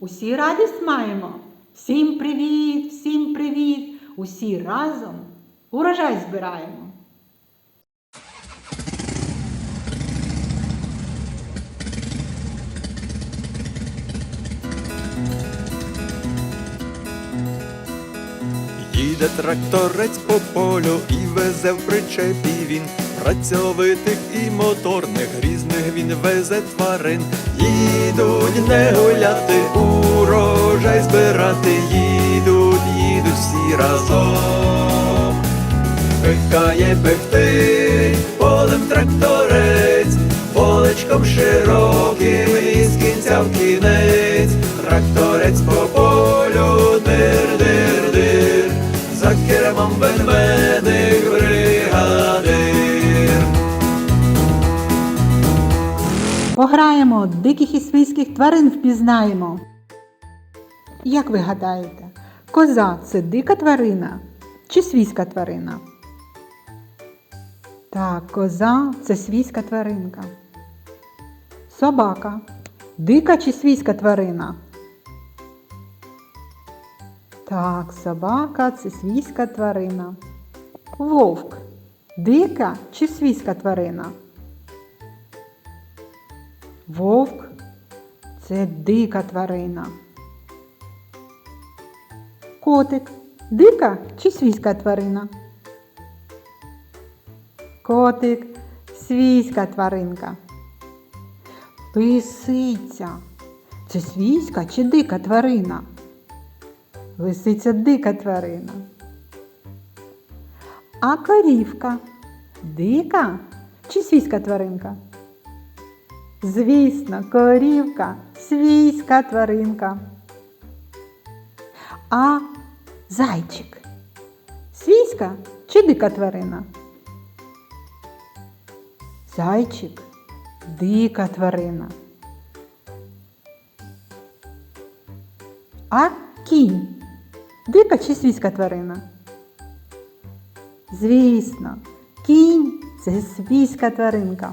Усі радість маємо! Всім привіт! Всім привіт! Усі разом урожай збираємо! Їде тракторець по полю і везе в причепі він працьовитих і моторних, різних він везе тварин. Їдуть не гуляти, урожай збирати, їдуть, їдуть всі разом. Пихає пихти, полем тракторець, полечком широким із кінця в кінець, тракторець по Пограємо, диких і свійських тварин впізнаємо. Як ви гадаєте, коза це дика тварина чи свійська тварина? Так, коза це свійська тваринка. Собака. Дика чи свійська тварина? Так, собака це свійська тварина. Вовк. Дика чи свійська тварина? Вовк це дика тварина. Котик дика чи свійська тварина? Котик свійська тваринка. Лисиця це свійська чи дика тварина? Лисиця дика тварина. А корівка дика чи свійська тваринка? Звісно, корівка свійська тваринка. А зайчик свійська чи дика тварина? Зайчик дика тварина. А кінь дика чи свійська тварина? Звісно, кінь це свійська тваринка.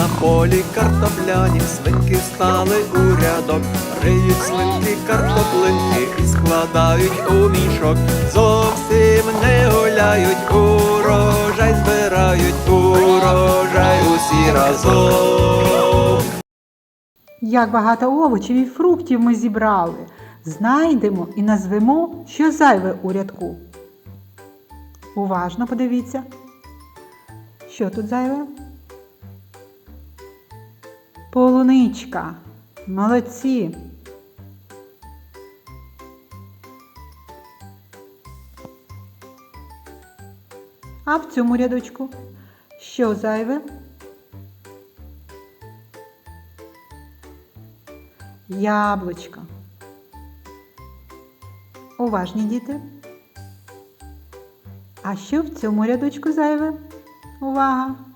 На полі картопляні свинки стали у рядок, риють свинки картоплинки і складають у мішок. Зовсім не гуляють, урожай збирають, урожай усі разом. Як багато овочів і фруктів ми зібрали. Знайдемо і назвемо, що зайве у рядку. Уважно подивіться. Що тут зайве? Полуничка. Молодці. А в цьому рядочку що зайве? Яблучко. Уважні діти. А що в цьому рядочку зайве? Увага!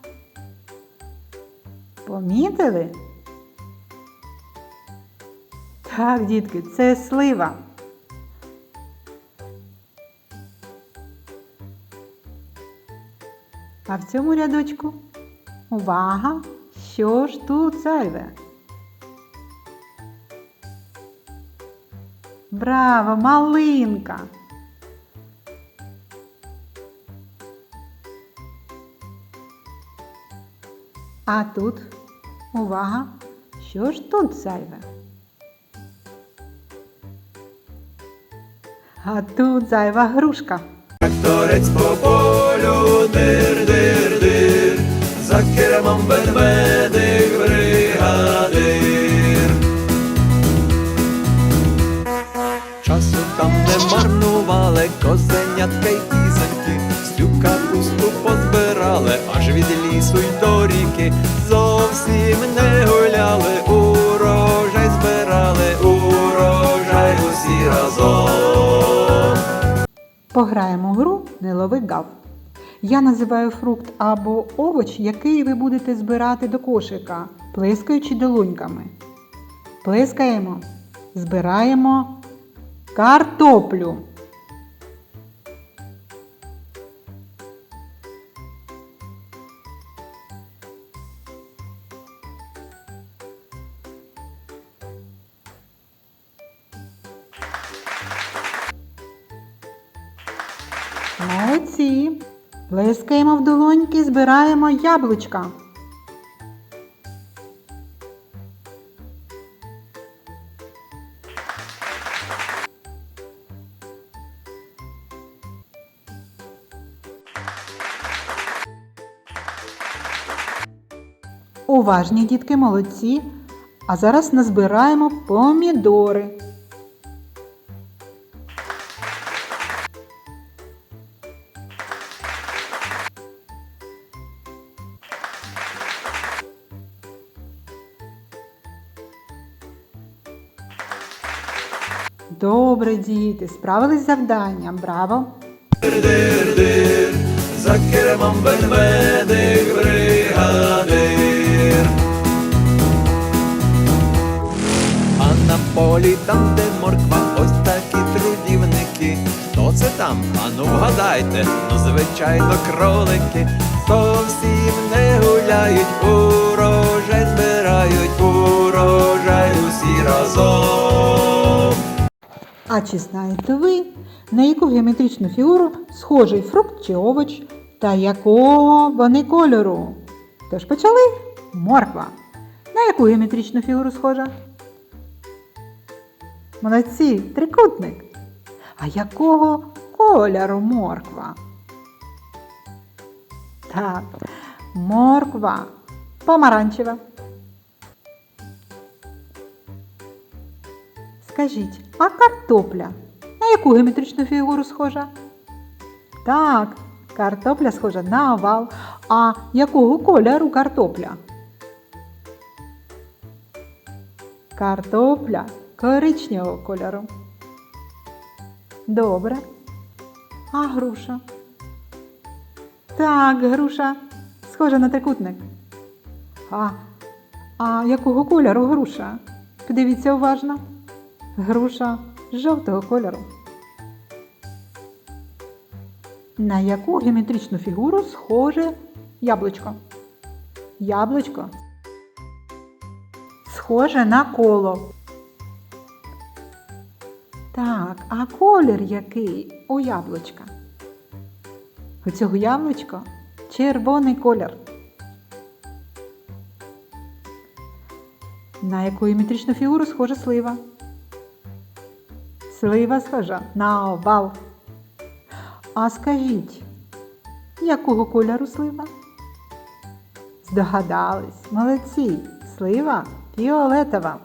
Помітили? Так, дітки, це слива. А в цьому рядочку увага! Що ж тут зайве? Браво, малинка! А тут, увага, що ж тут зайве? А тут зайва грушка. Акторець по полю зовсім не гуляли, урожай збирали, урожай усі разом. Пограємо гру не лови гав. Я називаю фрукт або овоч, який ви будете збирати до кошика, плескаючи долоньками. Плескаємо, збираємо картоплю. Молодці. Плескаємо в долоньки, збираємо яблучка. Уважні дітки молодці. А зараз назбираємо помідори. Добре, діти, справились з завданням. Браво! Дир-дир, за кермом ведмедик бригадир. А на полі там, де морква, ось такі трудівники. Хто це там? Ану вгадайте, ну звичайно кролики. Зовсім не гуляють, урожай збирають, урожай усі разом. А чи знаєте ви, на яку геометричну фігуру схожий фрукт чи овоч та якого вони кольору? Тож почали морква. На яку геометричну фігуру схожа? Молодці, трикутник. А якого кольору морква? Так, морква помаранчева. Скажіть, а картопля на яку геометричну фігуру схожа? Так, картопля схожа на овал. А якого кольору картопля? Картопля коричневого кольору. Добре. А груша? Так, груша схожа на трикутник. А, а якого кольору груша? Подивіться уважно. Груша жовтого кольору. На яку геометричну фігуру схоже яблучко? Яблучко схоже на коло. Так, а колір який у яблучка? У цього яблучка червоний колір. На яку геометричну фігуру схожа слива? Слива схожа на овал. А скажіть, якого кольору слива? Здогадались, молодці, слива фіолетова.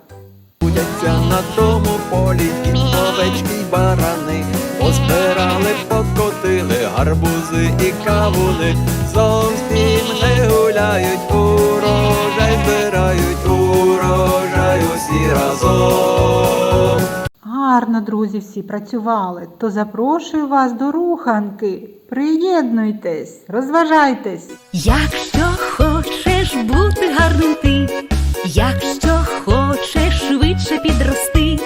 Будяться на тому полі і овечки й барани, позбирали, покотили гарбузи і кавуни, зовсім не гуляють, урожай збирають, урожай усі разом. Гарно, друзі, всі працювали, то запрошую вас до руханки. Приєднуйтесь, розважайтесь. Якщо хочеш бути гарним ти, якщо хочеш швидше підрости,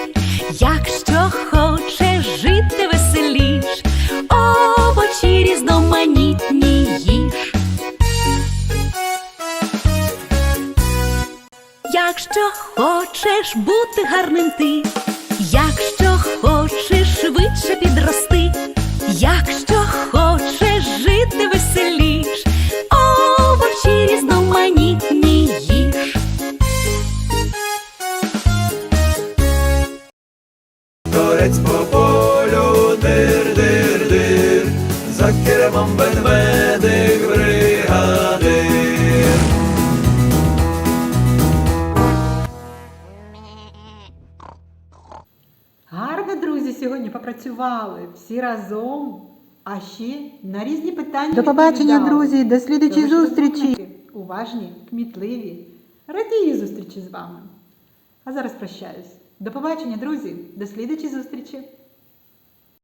якщо хочеш жити веселіш, овочі різноманітні їж. Якщо хочеш бути гарним ти, хочеш швидше підрости, якщо хочеш жити веселіш, Гарно, друзі, сьогодні попрацювали всі разом. А ще на різні питання. До побачення, друзі, до слідучої Тож, зустрічі. Уважні, кмітливі. Радію зустрічі з вами. А зараз прощаюсь. До побачення, друзі. До слідучої зустрічі.